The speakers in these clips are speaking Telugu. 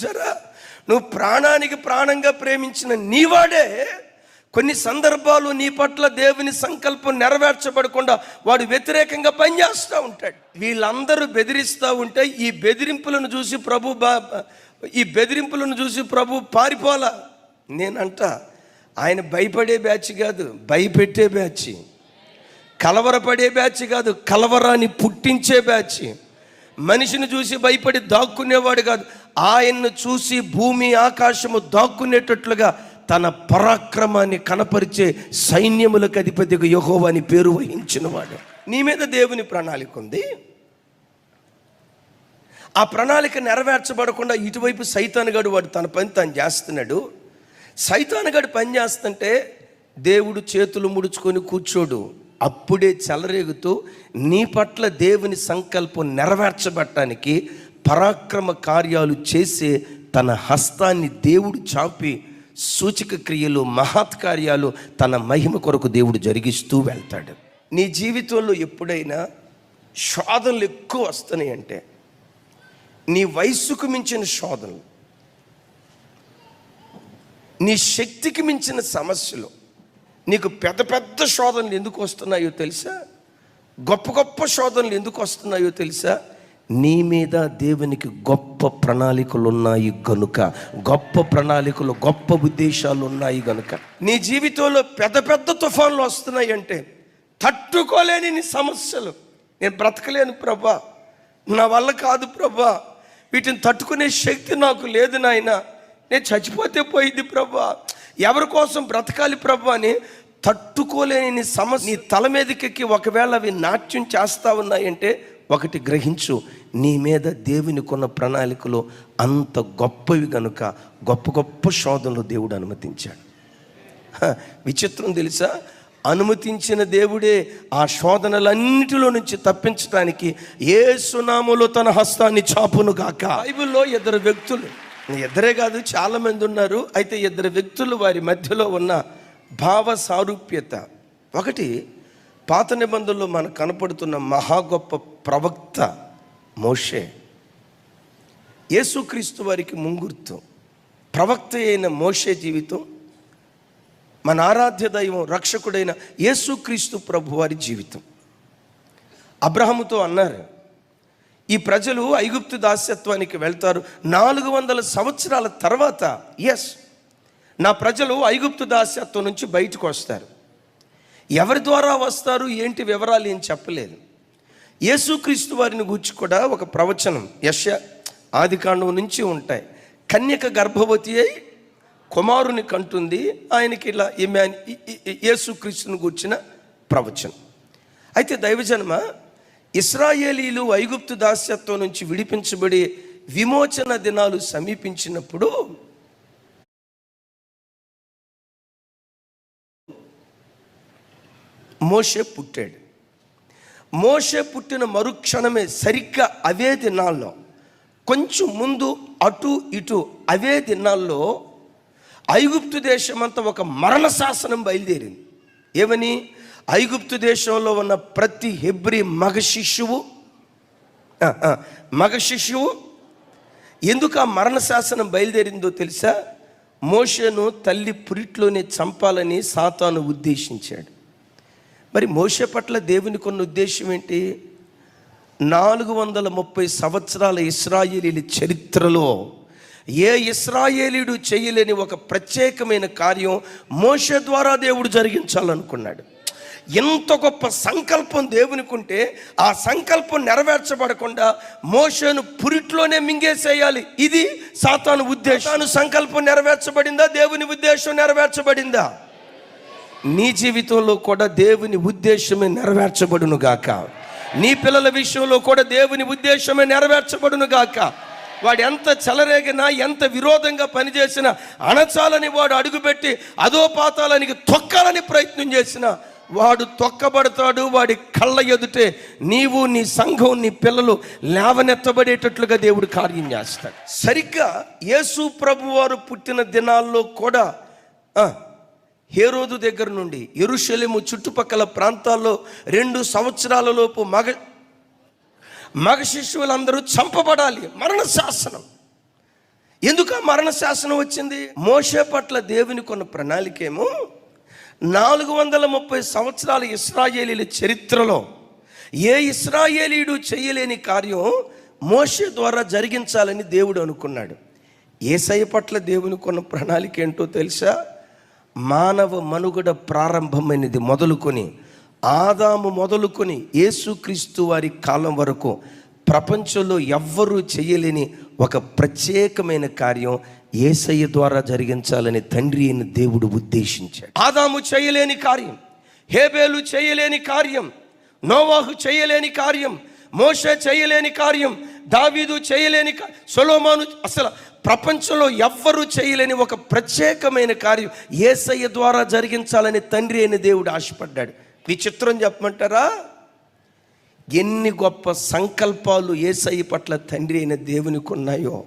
జరా నువ్వు ప్రాణానికి ప్రాణంగా ప్రేమించిన నీవాడే కొన్ని సందర్భాలు నీ పట్ల దేవుని సంకల్పం నెరవేర్చబడకుండా వాడు వ్యతిరేకంగా పనిచేస్తూ ఉంటాడు. వీళ్ళందరూ బెదిరిస్తూ ఉంటే ఈ బెదిరింపులను చూసి ప్రభు బా ఈ బెదిరింపులను చూసి ప్రభు పారిపోలా నేనంట ఆయన భయపడే బ్యాచ్ కాదు భయపెట్టే బ్యాచ్. కలవరపడే బ్యాచ్ కాదు కలవరాన్ని పుట్టించే బ్యాచ్. మనిషిని చూసి భయపడి దాక్కునేవాడు కాదు. ఆయన్ను చూసి భూమి ఆకాశము దాక్కునేటట్లుగా తన పరాక్రమాన్ని కనపరిచే సైన్యములకు అధిపతిగా యహోవా అని పేరు వహించినవాడు. నీ మీద దేవుని ప్రణాళిక ఉంది. ఆ ప్రణాళిక నెరవేర్చబడకుండా ఇటువైపు సైతానుగాడు వాడు తన పని తాను చేస్తున్నాడు. సైతానుగాడు పని చేస్తుంటే దేవుడు చేతులు ముడుచుకొని కూర్చోడు. అప్పుడే చెలరేగుతూ నీ పట్ల దేవుని సంకల్పం నెరవేర్చబట్టానికి పరాక్రమ కార్యాలు చేసే తన హస్తాన్ని దేవుడు చాపి సూచక క్రియలు మహత్కార్యాలు తన మహిమ కొరకు దేవుడు జరిగిస్తూ వెళ్తాడు. నీ జీవితంలో ఎప్పుడైనా శోధనలు ఎక్కువ వస్తున్నాయి అంటే నీ వయస్సుకు మించిన శోధనలు నీ శక్తికి మించిన సమస్యలు నీకు పెద్ద పెద్ద శోధనలు ఎందుకు వస్తున్నాయో తెలుసా? గొప్ప గొప్ప శోధనలు ఎందుకు వస్తున్నాయో తెలుసా? నీ మీద దేవునికి గొప్ప ప్రణాళికలు ఉన్నాయి గనుక గొప్ప ప్రణాళికలు గొప్ప ఉద్దేశాలు ఉన్నాయి గనుక నీ జీవితంలో పెద్ద పెద్ద తుఫాన్లు వస్తున్నాయి అంటే తట్టుకోలేని నీ సమస్యలు. నేను బ్రతకలేను ప్రభా. నా వల్ల కాదు ప్రభా. వీటిని తట్టుకునే శక్తి నాకు లేదు నాయన. నేను చచ్చిపోతే పోయింది ప్రభా. ఎవరి కోసం బ్రతకాలి ప్రభా అని తట్టుకోలేని సమస్య. నీ తల మీదకెక్కి ఒకవేళ అవి నాట్యం చేస్తా ఉన్నాయంటే ఒకటి గ్రహించు నీ మీద దేవుని కొన్న ప్రణాళికలో అంత గొప్పవి గనుక గొప్ప గొప్ప శోధనలు దేవుడు అనుమతించాడు. విచిత్రం తెలుసా? అనుమతించిన దేవుడే ఆ శోధనలన్నిటిలో నుంచి తప్పించడానికి ఏ సునాములో తన హస్తాన్ని చాపును గాక. బైబిల్లో ఇద్దరు వ్యక్తులు. ఇద్దరే కాదు చాలా మంది ఉన్నారు. అయితే ఇద్దరు వ్యక్తులు వారి మధ్యలో ఉన్న భావ సారూప్యత ఒకటి పాత నిబంధనలో మనకు కనపడుతున్న మహా గొప్ప ప్రవక్త మోషే యేసుక్రీస్తు వారికి ముంగుర్తు ప్రవక్త అయిన మోషే జీవితం మన ఆరాధ్య దైవం రక్షకుడైన యేసుక్రీస్తు ప్రభు వారి జీవితం. అబ్రహముతో అన్నారు ఈ ప్రజలు ఐగుప్తు దాస్యత్వానికి వెళ్తారు. నాలుగు వందల సంవత్సరాల తర్వాత ఎస్ నా ప్రజలు ఐగుప్తు దాస్యత్వం నుంచి బయటకు వస్తారు. ఎవరి ద్వారా వస్తారు? ఏంటి వివరాలు ఏం చెప్పలేదు. యేసుక్రీస్తు వారిని గురించి కూడా ఒక ప్రవచనం యశ ఆదికాండం నుంచి ఉంటాయి. కన్యక గర్భవతి అయి కుమారుని కంటుంది. ఆయనకి ఇలా ఈమె యేసుక్రీస్తుని గూర్చిన ప్రవచనం. అయితే దైవజన్మ ఇస్రాయేలీలు ఐగుప్తు దాస్యత్వం నుంచి విడిపించబడి విమోచన దినాలు సమీపించినప్పుడు మోషే పుట్టాడు. మోషే పుట్టిన మరుక్షణమే సరిగ్గా అవే దినాల్లో కొంచెం ముందు అటు ఇటు అవే దినాల్లో ఐగుప్తు దేశమంతా ఒక మరణ శాసనం బయలుదేరింది. ఏమని? ఐగుప్తు దేశంలో ఉన్న ప్రతి హెబ్రి మగ శిశువు మగ శిశువు ఎందుకు ఆ మరణ శాసనం బయలుదేరిందో తెలుసా? మోషను తల్లి పురిట్లోనే చంపాలని సాతాను ఉద్దేశించాడు. మరి మోషే పట్ల దేవునికి ఉన్న ఉద్దేశం ఏంటి? నాలుగు వందల ముప్పై సంవత్సరాల ఇస్రాయేలీల చరిత్రలో ఏ ఇస్రాయేలీడు చేయలేని ఒక ప్రత్యేకమైన కార్యం మోష ద్వారా దేవుడు జరిగించాలనుకున్నాడు. ఎంత గొప్ప సంకల్పం దేవునికి ఉంటే ఆ సంకల్పం నెరవేర్చబడకుండా మోషను పురిట్లోనే మింగేసేయాలి. ఇది సాతాను ఉద్దేశాను సంకల్పం నెరవేర్చబడిందా? దేవుని ఉద్దేశం నెరవేర్చబడిందా? నీ జీవితంలో కూడా దేవుని ఉద్దేశమే నెరవేర్చబడును గాక. నీ పిల్లల విషయంలో కూడా దేవుని ఉద్దేశమే నెరవేర్చబడును గాక. వాడు ఎంత చెలరేగినా ఎంత విరోధంగా పనిచేసినా అణచాలని వాడు అడుగుపెట్టి అదో తొక్కాలని ప్రయత్నం చేసినా వాడు తొక్కబడతాడు వాడి కళ్ళ ఎదుటే నీవు నీ సంఘం నీ పిల్లలు లేవనెత్తబడేటట్లుగా దేవుడు కార్యం చేస్తాడు. సరిగ్గా యేసు ప్రభు వారు పుట్టిన దినాల్లో కూడా హేరోదు దగ్గర నుండి ఎరుషలేము చుట్టుపక్కల ప్రాంతాల్లో రెండు సంవత్సరాలలోపు మగ మగ శిశువులందరూ చంపబడాలి. మరణ శాసనం ఎందుకు ఆ మరణ శాసనం వచ్చింది? మోషే పట్ల దేవుని కొన్న ప్రణాళికేమో నాలుగు వందల ముప్పై సంవత్సరాల ఇస్రాయేలీల చరిత్రలో ఏ ఇస్రాయేలీయుడు చేయలేని కార్యం మోషే ద్వారా జరిగించాలని దేవుడు అనుకున్నాడు. ఏసయ్య పట్ల దేవుని కొన్న ప్రణాళిక ఏంటో తెలుసా? మానవ మనుగడ ప్రారంభమైనది మొదలుకొని ఆదాము మొదలుకొని యేసుక్రీస్తు వారి కాలం వరకు ప్రపంచంలో ఎవ్వరూ చేయలేని ఒక ప్రత్యేకమైన కార్యం ఏసయ్య ద్వారా జరిగించాలని తండ్రి అయిన దేవుడు ఉద్దేశించాడు. ఆదాము చేయలేని కార్యం హేబేలు చేయలేని కార్యం నోవాహు చేయలేని కార్యం మోష చేయలేని కార్యం దావీదు చేయలేని కా- అసలు ప్రపంచంలో ఎవ్వరూ చేయలేని ఒక ప్రత్యేకమైన కార్యం ఏసయ్య ద్వారా జరిగించాలని తండ్రి అయిన దేవుడు ఆశపడ్డాడు. విచిత్రం చెప్పమంటారా? ఎన్ని గొప్ప సంకల్పాలు ఏసయ్య పట్ల తండ్రి అయిన దేవునికి ఉన్నాయో.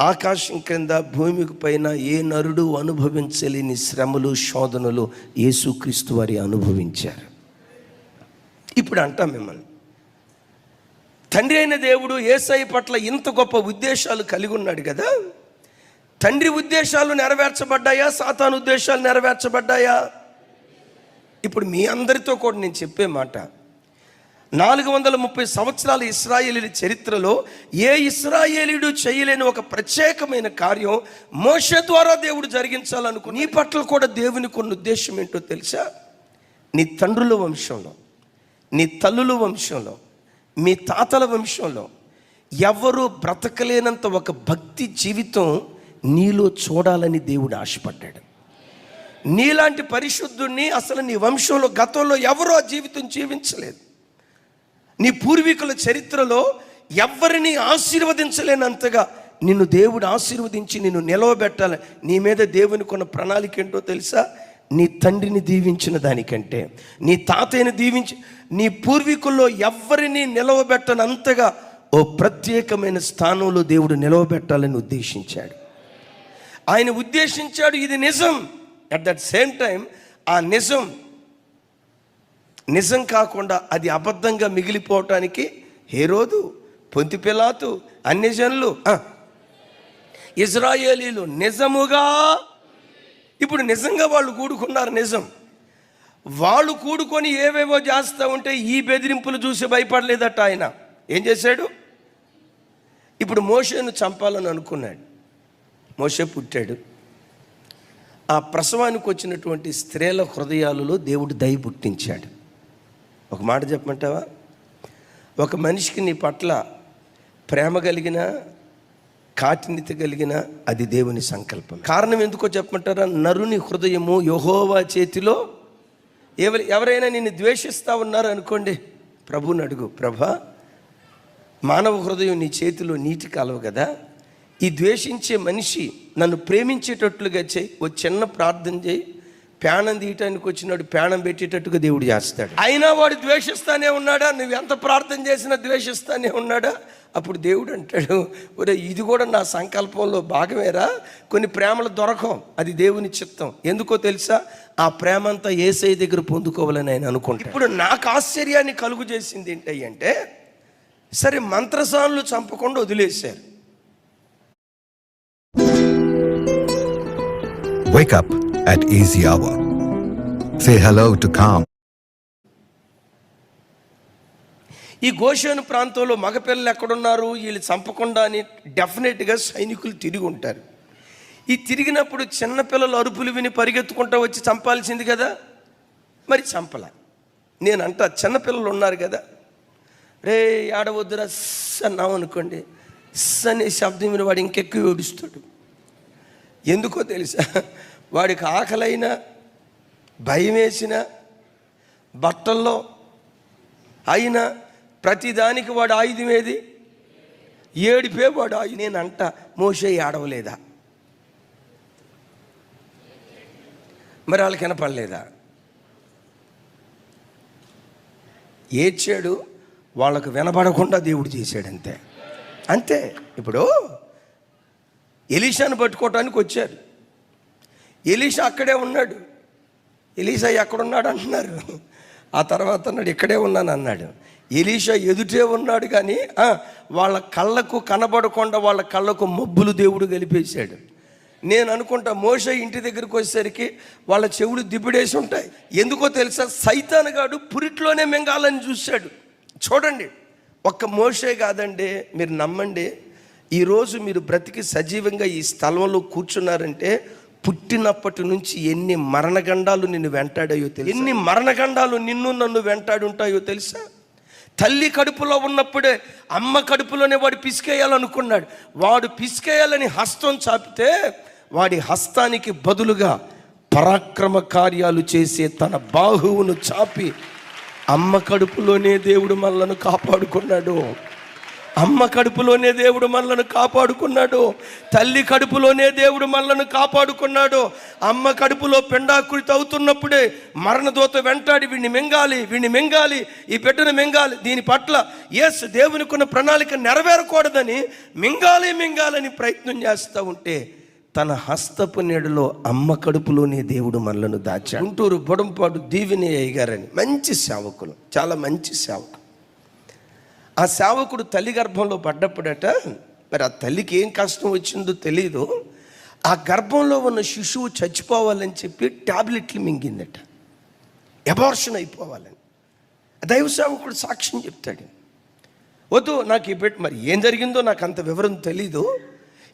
ఆకాశం క్రింద భూమికి పైన ఏ నరుడు అనుభవించలేని శ్రమలు శోధనలు యేసుక్రీస్తు వారి అనుభవించారు. ఇప్పుడు అంటాం మిమ్మల్ని. తండ్రి అయిన దేవుడు ఏసై పట్ల ఇంత గొప్ప ఉద్దేశాలు కలిగి ఉన్నాడు కదా. తండ్రి ఉద్దేశాలు నెరవేర్చబడ్డాయా? సాతాను ఉద్దేశాలు నెరవేర్చబడ్డాయా? ఇప్పుడు మీ అందరితో కూడా నేను చెప్పే మాట. నాలుగు వందల ముప్పై సంవత్సరాల ఇస్రాయేలీల చరిత్రలో ఏ ఇస్రాయేలీడు చేయలేని ఒక ప్రత్యేకమైన కార్యం మోష ద్వారా దేవుడు జరిగించాలనుకో నీ పట్ల కూడా దేవునికి కొన్ని ఉద్దేశం ఏంటో తెలుసా? నీ తండ్రుల వంశంలో. నీ తల్లుల వంశంలో మీ తాతల వంశంలో ఎవరు బ్రతకలేనంత ఒక భక్తి జీవితం నీలో చూడాలని దేవుడు ఆశపడ్డాడు. నీలాంటి పరిశుద్ధుడిని అసలు నీ వంశంలో గతంలో ఎవరో ఆ జీవితం జీవించలేదు. నీ పూర్వీకుల చరిత్రలో ఎవరిని ఆశీర్వదించలేనంతగా నిన్ను దేవుడు ఆశీర్వదించి నిన్ను నిలవబెట్టాలి. నీ మీద దేవుని కొన్న ప్రణాళిక ఏంటో తెలుసా? నీ తండ్రిని దీవించిన దానికంటే నీ తాతయ్యని దీవించి నీ పూర్వీకుల్లో ఎవరిని నిలవబెట్టనంతగా ఓ ప్రత్యేకమైన స్థానంలో దేవుడు నిలవబెట్టాలని ఉద్దేశించాడు. ఆయన ఉద్దేశించాడు ఇది నిజం. అట్ దట్ సేమ్ టైం ఆ నిజం నిజం కాకుండా అది అబద్ధంగా మిగిలిపోవటానికి హేరోదు పొంతిపిలాతు అన్ని జనులు ఇజ్రాయేలీలు నిజముగా ఇప్పుడు నిజంగా వాళ్ళు కూడుకున్నారు నిజం. వాళ్ళు కూడుకొని ఏవేవో చేస్తూ ఉంటే ఈ బెదిరింపులు చూసి భయపడలేదట ఆయన. ఏం చేశాడు? ఇప్పుడు మోషేను చంపాలని అనుకున్నాడు. మోషే పుట్టాడు. ఆ ప్రసవానికి వచ్చినటువంటి స్త్రీల హృదయాలలో దేవుడు దయ పుట్టించాడు. ఒక మాట చెప్పమంటావా? ఒక మనిషికి నీ పట్ల ప్రేమ కలిగిన కాఠిన్యత కలిగిన అది దేవుని సంకల్పం. కారణం ఎందుకో చెప్పమంటారా? నరుని హృదయము యహోవా చేతిలో ఎవరి ఎవరైనా నిన్ను ద్వేషిస్తా ఉన్నారు అనుకోండి ప్రభుని అడుగు ప్రభా మానవ హృదయం నీ చేతిలో నీటి కాలవ కదా ఈ ద్వేషించే మనిషి నన్ను ప్రేమించేటట్లుగా చేయి ఓ చిన్న ప్రార్థన చేయి ప్రాణం తీయటానికి వచ్చినాడు ప్రాణం పెట్టేటట్టుగా దేవుడు చేస్తాడు. అయినా వాడు ద్వేషిస్తానే ఉన్నాడా? నువ్వు ఎంత ప్రార్థన చేసినా ద్వేషిస్తానే ఉన్నాడా? అప్పుడు దేవుడు అంటాడు ఒరే ఇది కూడా నా సంకల్పంలో భాగమేరా? కొన్ని ప్రేమలు దొరకం అది దేవుని చిత్తం. ఎందుకో తెలుసా? ఆ ప్రేమ అంతా ఏసై దగ్గర పొందుకోవాలని ఆయన అనుకుంటాడు. ఇప్పుడు నాకు ఆశ్చర్యాన్ని కలుగు చేసింది ఏంటంటే సరే మంత్రసానులు చంపకుండా వదిలేశారు. Wake up. At easy hour. Say hello to calm. ఈ గోషేను ప్రాంతంలో మగపిల్లలు ఎక్కడున్నారు? వీళ్ళు చంపకుండా అని డెఫినెట్గా సైనికులు తిరిగి ఉంటారు. ఈ తిరిగినప్పుడు చిన్నపిల్లలు అరుపులు విని పరిగెత్తుకుంటూ వచ్చి చంపాల్సింది కదా? మరి చంపల. నేను అంటా చిన్నపిల్లలు ఉన్నారు కదా? రే ఆడవద్దురా స్ అన్నాం అనుకోండి. స్ అనే శబ్దం విని వాడు ఇంకెక్కువ ఏడుస్తాడు. ఎందుకో తెలుసా? వాడికి ఆకలైనా భయం వేసిన బట్టల్లో అయినా ప్రతిదానికి వాడు ఆయుధం ఏది? ఏడిపే వాడు ఆయుధం. నేను అంట మోసే ఆడవలేదా మరి వాళ్ళకి వినపడలేదా? ఏడ్చాడు వాళ్ళకు వినపడకుండా దేవుడు చేశాడు అంతే అంతే. ఇప్పుడు ఎలిషాను పట్టుకోవటానికి వచ్చారు. ఎలీషా అక్కడే ఉన్నాడు. ఎలీషా ఎక్కడున్నాడు అంటున్నారు. ఆ తర్వాత అన్నాడు ఇక్కడే ఉన్నాను అన్నాడు. ఎలీషా ఎదుటే ఉన్నాడు కానీ వాళ్ళ కళ్ళకు కనబడకుండా వాళ్ళ కళ్ళకు మబ్బులు దేవుడు గలిపేశాడు నేను అనుకుంటా మోష ఇంటి దగ్గరికి వచ్చేసరికి వాళ్ళ చెవులు దిబ్బడేసి ఉంటాయి. ఎందుకో తెలుసా? సైతానగాడు పురిట్లోనే మింగాలని చూశాడు. చూడండి ఒక్క మోషే కాదండి మీరు నమ్మండి. ఈరోజు మీరు బ్రతికి సజీవంగా ఈ స్థలంలో కూర్చున్నారంటే పుట్టినప్పటి నుంచి ఎన్ని మరణగండాలు నిన్ను వెంటాడాయో తెలుసు? ఎన్ని మరణగండాలు నిన్ను నన్ను వెంటాడుంటాయో తెలుసా? తల్లి కడుపులో ఉన్నప్పుడే అమ్మ కడుపులోనే వాడు పిసికేయాలనుకున్నాడు. వాడు పిసికేయాలని హస్తం చాపితే వాడి హస్తానికి బదులుగా పరాక్రమ కార్యాలు చేసే తన బాహువును చాపి అమ్మ కడుపులోనే దేవుడు మనలను కాపాడుకున్నాడు. అమ్మ కడుపులోనే దేవుడు మనలను కాపాడుకున్నాడు. తల్లి కడుపులోనే దేవుడు మనలను కాపాడుకున్నాడు. అమ్మ కడుపులో పెండాకుడితో అవుతున్నప్పుడే మరణదోత వెంటాడి వీడిని మింగాలి వీడిని మింగాలి ఈ బిడ్డను మింగాలి దీని పట్ల ఎస్ దేవునికున్న ప్రణాళిక నెరవేరకూడదని మింగాలి మింగాలని ప్రయత్నం చేస్తూ ఉంటే తన హస్తపు నీడలో అమ్మ కడుపులోనే దేవుడు మనలను దాచాడు. గుంటూరు బొడంపాడు దీవిని అయ్యగారని మంచి సేవకులు చాలా మంచి సేవకులు. ఆ సేవకుడు తల్లి గర్భంలో పడ్డప్పుడట మరి ఆ తల్లికి ఏం కష్టం వచ్చిందో తెలియదు ఆ గర్భంలో ఉన్న శిశువు చచ్చిపోవాలని చెప్పి ట్యాబ్లెట్లు మింగిందట. ఎబార్షన్ అయిపోవాలని. దైవ సేవకుడు సాక్ష్యం చెప్తాడు. వద్దు నాకు ఈ బిడ్డ మరి ఏం జరిగిందో నాకు అంత వివరం తెలీదు.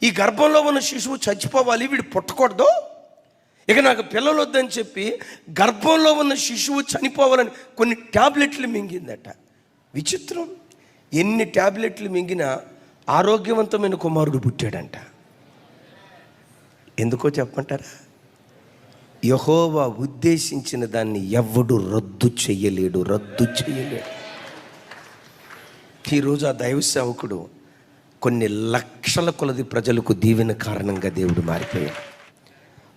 ఈ గర్భంలో ఉన్న శిశువు చచ్చిపోవాలి వీడు పుట్టకూడదు. ఇక నాకు పిల్లలు వద్దని చెప్పి గర్భంలో ఉన్న శిశువు చనిపోవాలని కొన్ని ట్యాబ్లెట్లు మింగిందట. విచిత్రం. ఎన్ని ట్యాబ్లెట్లు మింగినా ఆరోగ్యవంతమైన కుమారుడు పుట్టాడంట. ఎందుకో చెప్పమంటారా? యహోవా ఉద్దేశించిన దాన్ని ఎవడు రద్దు చెయ్యలేడు రద్దు చెయ్యలేడు. ఈరోజు ఆ దైవ సేవకుడు కొన్ని లక్షల కొలది ప్రజలకు దీవెన కారణంగా దేవుడు మారిపోయాడు.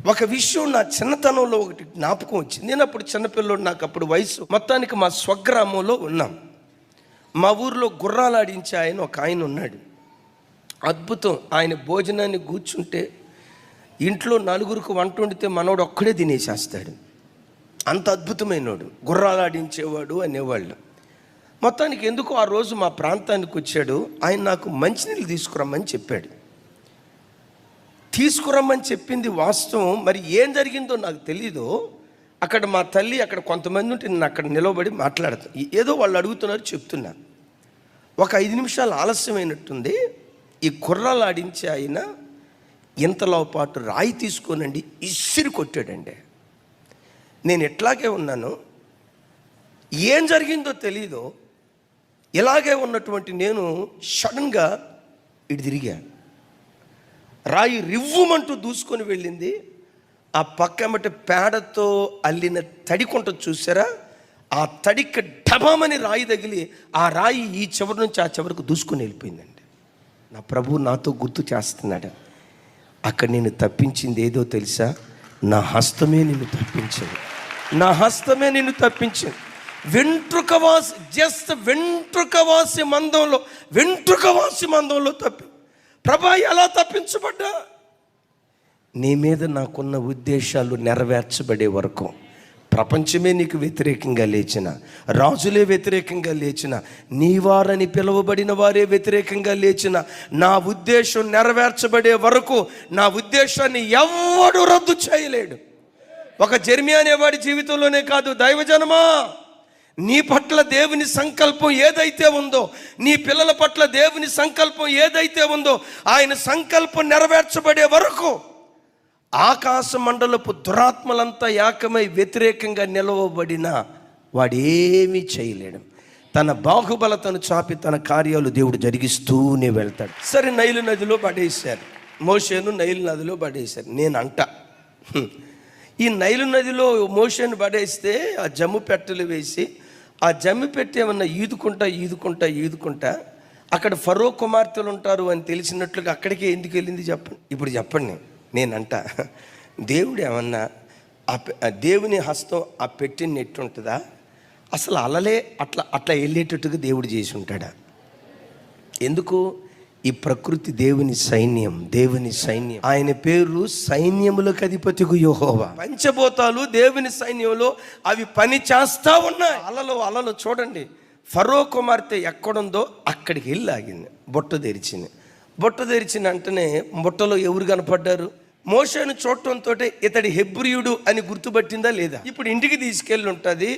ఒక విషయం నా చిన్నతనంలో ఒకటి జ్ఞాపకం వచ్చింది. నేను అప్పుడు చిన్నపిల్లడు నాకు అప్పుడు వయసు. మొత్తానికి మా స్వగ్రామంలో ఉన్నాం. మా ఊర్లో గుర్రాలు ఆడించే ఆయన ఒక ఆయన ఉన్నాడు. అద్భుతం. ఆయన భోజనాన్ని కూర్చుంటే ఇంట్లో నలుగురికి వంట వండితే మనోడు ఒక్కడే తినేసేస్తాడు. అంత అద్భుతమైనోడు. గుర్రాలు ఆడించేవాడు అనేవాళ్ళు. మొత్తానికి ఎందుకు ఆ రోజు మా ప్రాంతానికి వచ్చాడు? ఆయన నాకు మంచినీళ్ళు తీసుకురమ్మని చెప్పాడు. తీసుకురమ్మని చెప్పింది వాస్తవం. మరి ఏం జరిగిందో నాకు తెలీదు. అక్కడ మా తల్లి అక్కడ కొంతమంది ఉంటే నేను అక్కడ నిలబడి మాట్లాడుతాను ఏదో వాళ్ళు అడుగుతున్నారు చెప్తున్నా. ఒక ఐదు నిమిషాలు ఆలస్యమైనట్టుంది. ఈ కుర్రాలు ఆడించి ఆయన ఇంతలో పాటు రాయి తీసుకోనండి ఇసిరి కొట్టాడండి. నేను ఎట్లాగే ఉన్నాను ఏం జరిగిందో తెలీదు ఇలాగే ఉన్నటువంటి నేను సడన్గా ఇటు తిరిగాను రాయి రివ్వుమంటూ దూసుకొని వెళ్ళింది. ఆ పక్కమట పేడతో అల్లిన తడికొంట చూసారా? ఆ తడికి డబామని రాయి తగిలి ఆ రాయి ఈ చివరి నుంచి ఆ చివరికి దూసుకొని వెళ్ళిపోయిందండి. నా ప్రభు నాతో గుర్తు చేస్తున్నాడు. అక్కడ నేను తప్పించింది ఏదో తెలుసా? నా హస్తమే నిన్ను తప్పించింది. నా హస్తమే నిన్ను తప్పించింది. వెంట్రుకవాసి జస్ట్ వెంట్రుకవాసి మందంలో వెంట్రుకవాసి మందంలో తప్పి. ప్రభా ఎలా తప్పించబడ్డా? నీ మీద నాకున్న ఉద్దేశాలు నెరవేర్చబడే వరకు ప్రపంచమే నీకు వ్యతిరేకంగా లేచిన రాజులే వ్యతిరేకంగా లేచిన నీవారని పిలువబడిన వారే వ్యతిరేకంగా లేచిన నా ఉద్దేశం నెరవేర్చబడే వరకు నా ఉద్దేశాన్ని ఎవడు రద్దు చేయలేడు. ఒక జర్మి అనేవాడి జీవితంలోనే కాదు దైవజనమా? నీ పట్ల దేవుని సంకల్పం ఏదైతే ఉందో నీ పిల్లల పట్ల దేవుని సంకల్పం ఏదైతే ఉందో ఆయన సంకల్పం నెరవేర్చబడే వరకు ఆకాశ మండలపు దురాత్మలంతా ఏకమై వ్యతిరేకంగా నిలవబడిన వాడేమీ చేయలేడు. తన బాహుబలతను చాపి తన కార్యాలు దేవుడు జరిగిస్తూనే వెళ్తాడు. సరే నైలు నదిలో పడేశారు. మోషేను నైలు నదిలో పడేశారు. నేను అంట. ఈ నైలు నదిలో మోషేను పడేస్తే ఆ జమ్ము పెట్టెలు వేసి ఆ జమ్మి పెట్టి ఏమన్నా ఈదుకుంటా ఈదుకుంటా ఈదుకుంటా అక్కడ ఫరో కుమార్తెలు ఉంటారు అని తెలిసినట్లుగా అక్కడికే ఎందుకు వెళ్ళింది చెప్పండి. ఇప్పుడు చెప్పండి. నేనంట. దేవుడు ఏమన్నా ఆ దేవుని హస్తం ఆ పెట్టిన నెట్టు ఉంటుందా? అసలు అలలే అట్లా అట్లా వెళ్ళేటట్టుగా దేవుడు చేసి ఉంటాడా? ఎందుకు? ఈ ప్రకృతి దేవుని సైన్యం దేవుని సైన్యం. ఆయన పేరు సైన్యములకు అధిపతికు యోహోవా. పంచభూతాలు దేవుని సైన్యంలో అవి పని చేస్తా ఉన్నాయి. అలలు అలలు చూడండి. ఫరో కుమార్తె ఎక్కడుందో అక్కడికి వెళ్ళి ఆగింది. బొట్టు తెరిచింది. బుట్ట తెరిచిన వెంటనే బుట్టలో ఎవరు కనపడ్డారు? మోషను చూడటంతో ఇతడి హెబ్రియుడు అని గుర్తుపట్టిందా లేదా? ఇప్పుడు ఇంటికి తీసుకెళ్ళి ఉంటుంది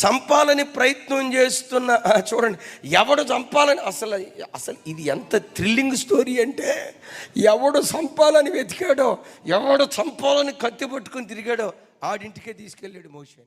చంపాలని ప్రయత్నం చేస్తున్న చూడండి ఎవడు చంపాలని అసలు అసలు ఇది ఎంత థ్రిల్లింగ్ స్టోరీ అంటే ఎవడు చంపాలని వెతికాడో ఎవడు చంపాలని కత్తి పట్టుకుని తిరిగాడో ఆడింటికే తీసుకెళ్ళాడు మోషని.